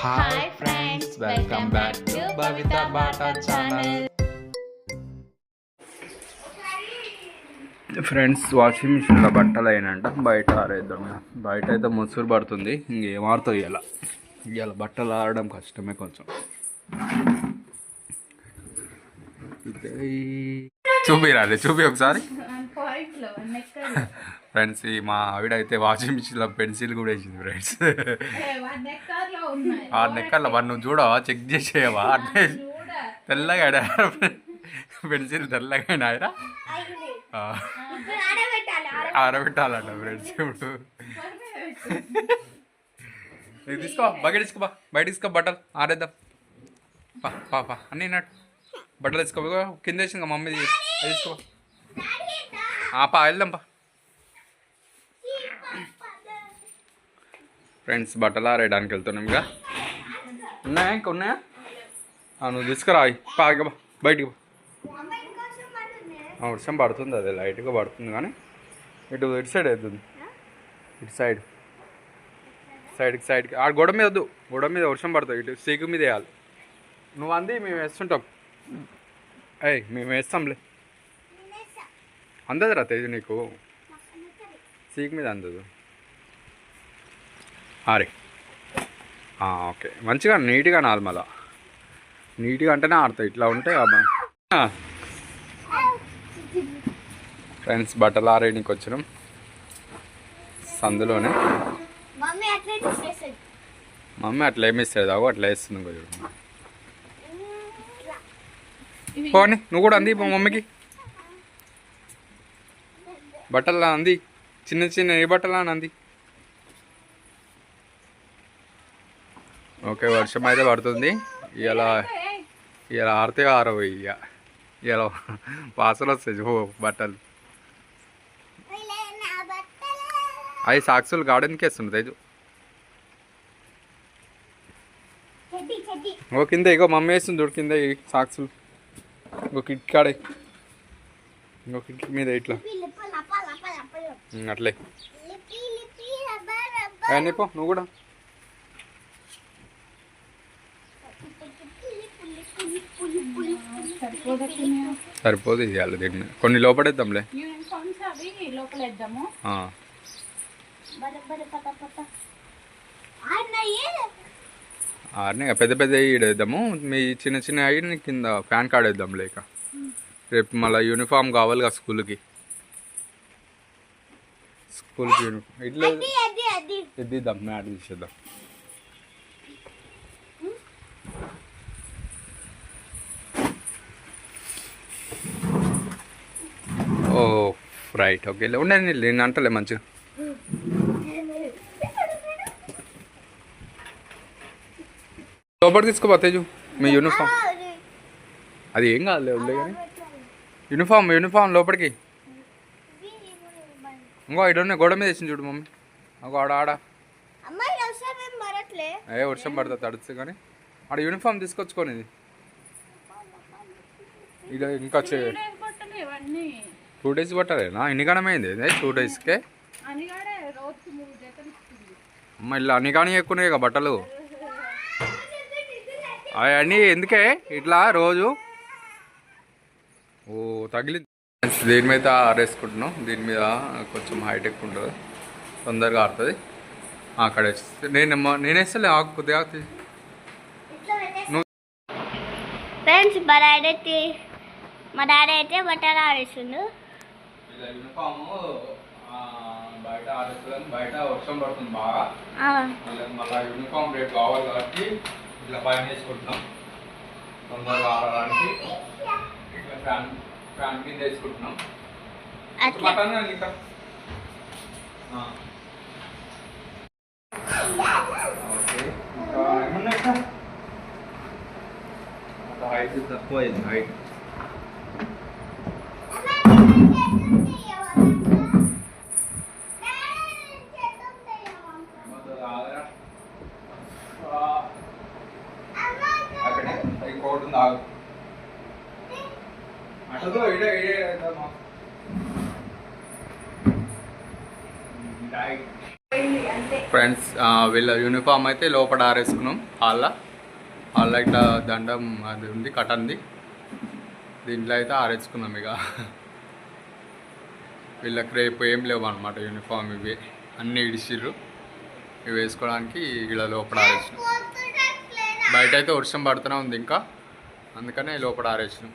Hi friends welcome back to Bata channel friends washing మిషన్లో బట్టలు అయినంట బయట ఆరేద్దాం. బయట అయితే ముసురు పడుతుంది. ఇంకేం ఆడుతావు ఇవాళ ఇవాళ బట్టలు ఆడడం కష్టమే కొంచెం. చూపిరాలి చూపి ఒకసారి. ఫ్రెండ్స్ మా ఆవిడ అయితే వాషింగ్ మిషన్లో పెన్సిల్ కూడా వేసింది ఫ్రెండ్స్ ఆ నెక్కర్లో వాడు నువ్వు చూడవా? చెక్ చేసేవా అంటే తెల్లగా పెన్సిల్ తెల్లగా ఆడారా ఆ. ఆరబెట్టాలంట ఫ్రెండ్స్ ఇప్పుడు ఇది తీసుకో బకెట్ తీసుకో బా. బయట తీసుకో బట్టలు. ఆరేద్దాం. పా పా పా. అన్నీ నట్టు బట్టలు తీసుకో కింద వేసింది మమ్మీ. తీసుకో. పా వెళ్దాం పా. ఫ్రెండ్స్ బట్టలు ఆరేయడానికి వెళ్తున్నాం ఇక. ఉన్నాయా ఇంకా ఉన్నాయా? నువ్వు తీసుకురా అవి. పా ఇక బా బయటికి వర్షం పడుతుంది అదే లైట్గా పడుతుంది కానీ ఇటు ఇటు సైడ్ అవుతుంది. ఇటు సైడ్ సైడ్కి సైడ్కి ఆ గోడ మీద వద్దు గోడ మీద వర్షం పడుతుంది ఇటు సీకు మీద వేయాలి. నువ్వు అంది మేము వేస్తుంటాం. అయ్యి మేము వేస్తాంలే. అందదురా తేజు నీకు? సీక్ మీద అందదు. ఆరే. ఆ, ఓకే. మంచిగా నీట్గా నాలు మళ్ళా. నీట్గా అంటేనే ఆడతాయి ఇట్లా ఉంటే. ఫ్రెండ్స్ బట్టలు ఆరేయడానికి వచ్చినాం. సందులోనే. మమ్మీ అట్లే అట్లా ఏమిస్తుంది అవు అట్లా వేస్తుంది కొంచెం పోనీ నువ్వు కూడా అంది మా మమ్మీకి. బట్టలు అంది. చిన్న చిన్న ఏ బట్టలు అని అంది. ఓకే వర్షం అయితే పడుతుంది ఇలా ఇలా ఆరితే ఆరవు ఇక ఇలా వాసన వస్తాయి బట్టలు అవి సాక్సులు గార్డెన్కి వేస్తుంది తేజు ఓ కింద ఇగో మమ్మీ వేస్తుంది చూడు కింద సాక్సులు ఇంకో కిట్ కాడే ఇంకో కిట్ మీద ఇట్లా అట్లే లిప్పి పో నువ్వు కూడా సరిపోదు ఇవ్వాలి దీన్ని కొన్ని లోపడేద్దాంలే యూనిఫామ్స్ అవి లోపల వేద్దాము ఆ. బర బర పట పట అన్నయ్య ఆడనే ఇక పెద్ద పెద్ద వేద్దాము మీ చిన్న చిన్న అయ్యి కింద ఫ్యాన్ కార్డ్ వేద్దాం లేక రేపు మళ్ళీ యూనిఫామ్ కావాలిగా స్కూల్కి. స్కూల్కి యూనిఫామ్. ఇట్లా ఎద్దిద్దాం మ్యాట్ తీసేద్దాం ఓ రైట్ ఓకే ఉండండి నేను అంటలే మంచిగా. లోపలికి తీసుకోపో తేజు. మీ యూనిఫామ్ అది ఏం కాదులే ఉండే కానీ. యూనిఫామ్ యూనిఫామ్ లోపలికి. ఇంకో ఉన్నాయి గోడ మీద వేసింది చూడు మమ్మీ. ఇంకో ఆడ ఆడ. ఏం వర్షం పడుతుంది తడుస్తుంది కానీ. ఆడ యూనిఫామ్ తీసుకొచ్చుకొని ఇది ఇక ఇంకా ఇవన్నీ టూ డేస్ పట్టాలేనా ఇన్ని కాడమైంది ఇది టూ డేస్కే ఇలా అన్ని కానీ ఎక్కువనే ఇక బట్టలు? అవన్నీ ఎందుకే? ఇట్లా రోజు? ఓ తగిలింది. దీని మీద ఆరేసుకుంటున్నాం. దీని మీద కొంచెం హైట్ ఎక్కువ ఉంటుంది. తొందరగా ఆడుతుంది అక్కడ వేస్తే నేను నేను వేస్తలే ఆకు కొద్దిగా ఆకు. ఫ్రెండ్స్ మా డాడీ అయితే మా డాడీ అయితే బట్టలు ఆడేస్తుండు ఇలా యూనిఫామ్ బయట ఆరేస్తుంది బయట వర్షం పడుతుంది బాగా. మళ్ళీ మళ్ళీ యూనిఫామ్ రేపు కావాలి కాబట్టి ఇట్లా పైన వేసుకుంటున్నాం. తొందరగా ఆడడానికి ఇట్లా ఫ్యాన్ ఫ్యాన్ కింద వేసుకుంటున్నాం. మటన్ ఇంకా. ఓకే. ఇంకా ఏమన్నా ఇంకా హైట్ తక్కువ అయింది హైట్ అక్కడే ఇంకోటి ఉంది ఆగు అటదో ఇడే ఇడే ఫ్రెండ్స్ ఆ, వీళ్ళ యూనిఫామ్ అయితే లోపల ఆరేసుకున్నాం. హాల్లో. హాల్లో ఇట్లా దండం అది ఉంది కటంది. దీంట్లో అయితే ఆరేసుకున్నాం ఇక. వీళ్ళకి రేపు ఏం లేవు అనమాట యూనిఫామ్ ఇవి. అన్నీ ఇడిచిర్రు ఇవి వేసుకోవడానికి ఇలా లోపల ఆరేసినాం. బయట అయితే వర్షం పడుతూనే ఉంది ఇంకా. అందుకనే లోపల ఆరేసినాం.